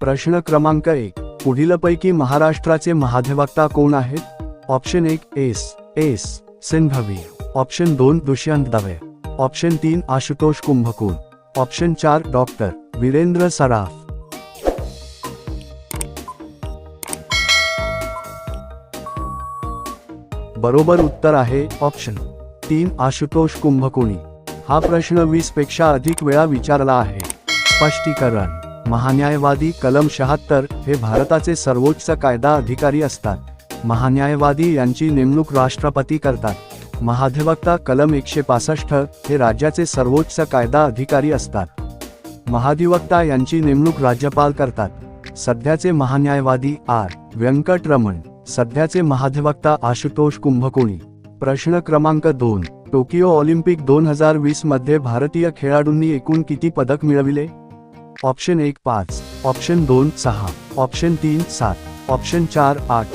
प्रश्न क्रमांक एक. पुढीलपैकी महाराष्ट्राचे महाधिवक्ता कोण आहेत? ऑप्शन एक एस. एस. सिंघवी. ऑप्शन दोन दुष्यंत दवे. ऑप्शन तीन आशुतोष कुंभकोण ऑप्शन चार डॉक्टर. वीरेंद्र सराफ. बरोबर उत्तर आहे ऑप्शन. तीन आशुतोष कुंभकोणी. हा प्रश्न वीसपेक्षा अधिक वेळा विचारला आहे. स्पष्टीकरण. महान्यायवादी कलम शहात्तर हे भारताचे सर्वोच्च कायदा अधिकारी असतात. महान्यायवादी यांची नेमणूक राष्ट्रपती करतात. महाधिवक्ता कलम एकशे पासष्ट हे राज्याचे सर्वोच्च कायदा अधिकारी असतात. महाधिवक्ता यांची नेमणूक राज्यपाल करतात. सध्याचे महान्यायवादी आर. व्यंकटरमण सध्याचे महाधिवक्ता आशुतोष कुंभकोणी. प्रश्न क्रमांक दोन टोकियो ऑलिम्पिक दोन हजार वीसमध्ये भारतीय खेळाडूंनी एकूण किती पदक मिळविले? ऑप्शन एक पाच ऑप्शन दोन सहा ऑप्शन तीन सात ऑप्शन चार आठ.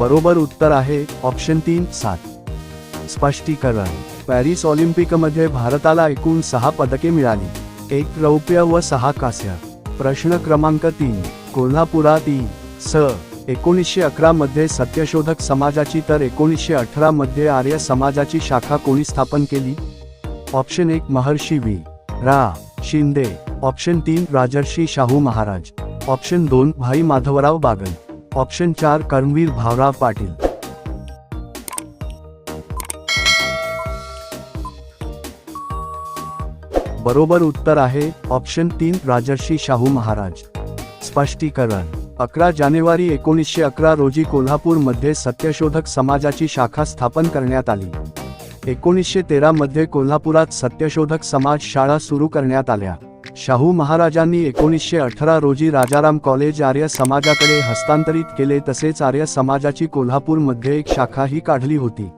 बरोबर उत्तर आहे ऑप्शन तीन सात. स्पष्टीकरण पॅरिस ऑलिम्पिकमध्ये भारताला एकूण सहा पदके मिळाली. एक रौप्य व सहा कास्य. प्रश्न क्रमांक तीन कोल्हापुरात ई स. एकोणीसशे अकरामध्ये सत्यशोधक समाजाची तर एकोणीसशे अठरा मध्ये आर्य समाजाची शाखा कोणी स्थापन केली? ऑप्शन एक महर्षी वी. रा. शिंदे. ऑप्शन तीन राजर्षी शाहू महाराज. ऑप्शन दोन भाई माधवराव बागल. ऑप्शन चार कर्मवीर भावराव पाटील. बरोबर उत्तर आहे ऑप्शन तीन राजर्षी शाहू महाराज. स्पष्टीकरण. अकरा जानेवारी एकोणीसशे अकरा रोजी कोल्हापूरमध्ये सत्यशोधक समाजाची शाखा स्थापन करण्यात आली. एकोणीसशे तेरामध्ये कोल्हापुरात सत्यशोधक समाज शाळा सुरू करण्यात आल्या. शाहू महाराजांनी एकोणीसशे अठरा रोजी राजाराम कॉलेज आर्य समाजाकडे हस्तांतरित केले तसेच आर्य समाजाची कोल्हापूरमध्ये एक शाखाही काढली होती.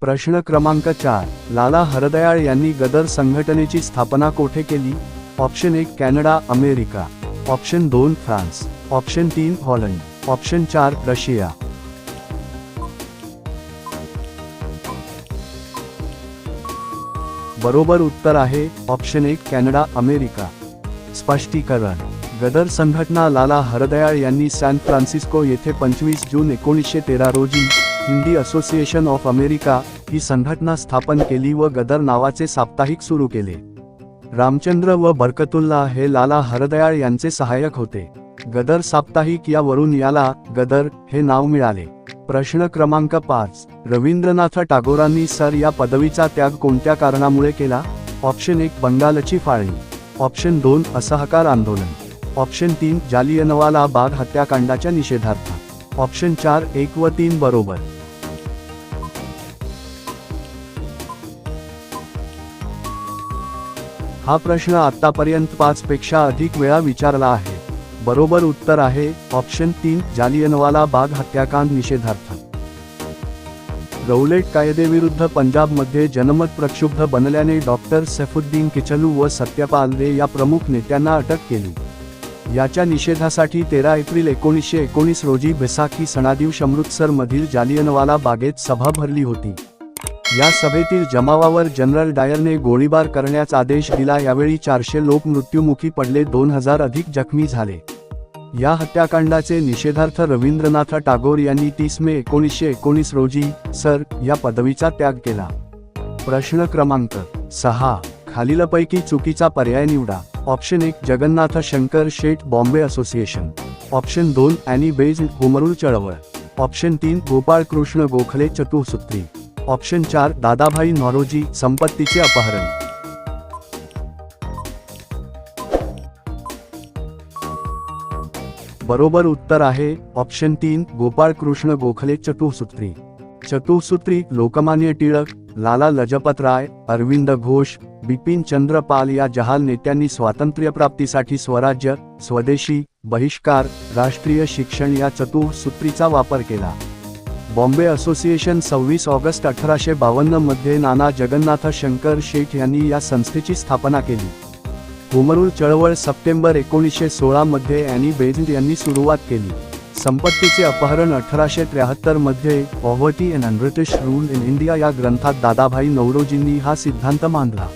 प्रश्न क्रमांक चार लाला हरदयाळ यांनी गदर संघटनेची स्थापना कोठे केली? ऑप्शन एक कॅनडा अमेरिका. ऑप्शन दोन फ्रान्स. ऑप्शन तीन हॉलंड. ऑप्शन चार रशिया. बरोबर उत्तर आहे ऑप्शन एक कॅनडा अमेरिका. स्पष्टीकरण. गदर संघटना लाला हरदयाळ यांनी सॅन फ्रान्सिस्को येथे पंचवीस जून एकोणीसशे तेरा रोजी हिंदी असोसिएशन ऑफ अमेरिका ही संघटना स्थापन केली व गदर नावाचे साप्ताहिक सुरू केले. रामचंद्र व बरकतुल्ला हे लाला हरदयाळ यांचे सहाय्यक होते. गदर साप्ताहिक यावरून याला गदर हे नाव मिळाले. प्रश्न क्रमांक पाच. रवींद्रनाथ टागोरांनी सर या पदवीचा त्याग कोणत्या कारणामुळे केला? ऑप्शन एक बंगालची फाळणी. ऑप्शन दोन असहकार आंदोलन. ऑप्शन तीन जालियनवाला बाग हत्याकांडाच्या निषेधार्थ. ऑप्शन चार एक व तीन बरोबर. हा प्रश्न आतापर्यंत पाच पेक्षा अधिक वेळा विचारला आहे. बरोबर उत्तर आहे ऑप्शन तीन जालियनवाला बाग हत्याकांड निषेधार्थ. रौलेट कायदेविरुद्ध पंजाबमध्ये जनमत प्रक्षुब्ध बनल्याने डॉक्टर सैफुद्दीन किचलू व सत्यपाल रे या प्रमुख नेत्यांना अटक केली. याच्या निषेधासाठी तेरा एप्रिल एकोणीसशे एकोणीस रोजी बैसाखी सणादिवस अमृतसरमधील जालियनवाला बागेत सभा भरली होती. या सभेतील जमावावर जनरल डायरने गोळीबार करण्याचा आदेश दिला यावेळी चारशे लोक मृत्युमुखी पडले दोन हजार अधिक जखमी झाले. या हत्याकांडाचे निषेधार्थ रवींद्रनाथ टागोर यांनी तीस मे एकोणीसशे एकोणीस रोजी सर या पदवीचा त्याग केला. प्रश्न क्रमांक सहा. खालीलपैकी चुकीचा पर्याय निवडा. ऑप्शन एक जगन्नाथ शंकर शेठ बॉम्बे असोसिएशन. ऑप्शन दोन अॅनी बेज हुमरूळ चळवळ. ऑप्शन तीन गोपाळ कृष्ण गोखले चतुसूत्री. ऑप्शन चार दादाभाई नॉरोजी संपत्तीचे अपहरण. बरोबर उत्तर आहे. ऑप्शन तीन गोपाळकृष्ण गोखले चतुसूत्री. चतुसूत्री लोकमान्य टिळक लाला लजपत राय अरविंद घोष बिपिन चंद्र पाल या जहाल नेत्यांनी स्वातंत्र्यप्राप्तीसाठी स्वराज्य स्वदेशी बहिष्कार राष्ट्रीय शिक्षण या चतुसूत्रीचा वापर केला. बॉम्बे असोसिएशन सव्वीस ऑगस्ट अठराशे बावन्नमध्ये नाना जगन्नाथ शंकर शेठ यांनी या संस्थेची स्थापना केली. हुमरूल चळवळ सप्टेंबर एकोणीसशे सोळामध्ये अॅनी बेझंट यांनी सुरुवात केली. संपत्तीचे अपहरण अठराशे त्र्याहत्तरमध्ये poverty and British rule in India या ग्रंथात दादाभाई नौरोजींनी हा सिद्धांत मांडला.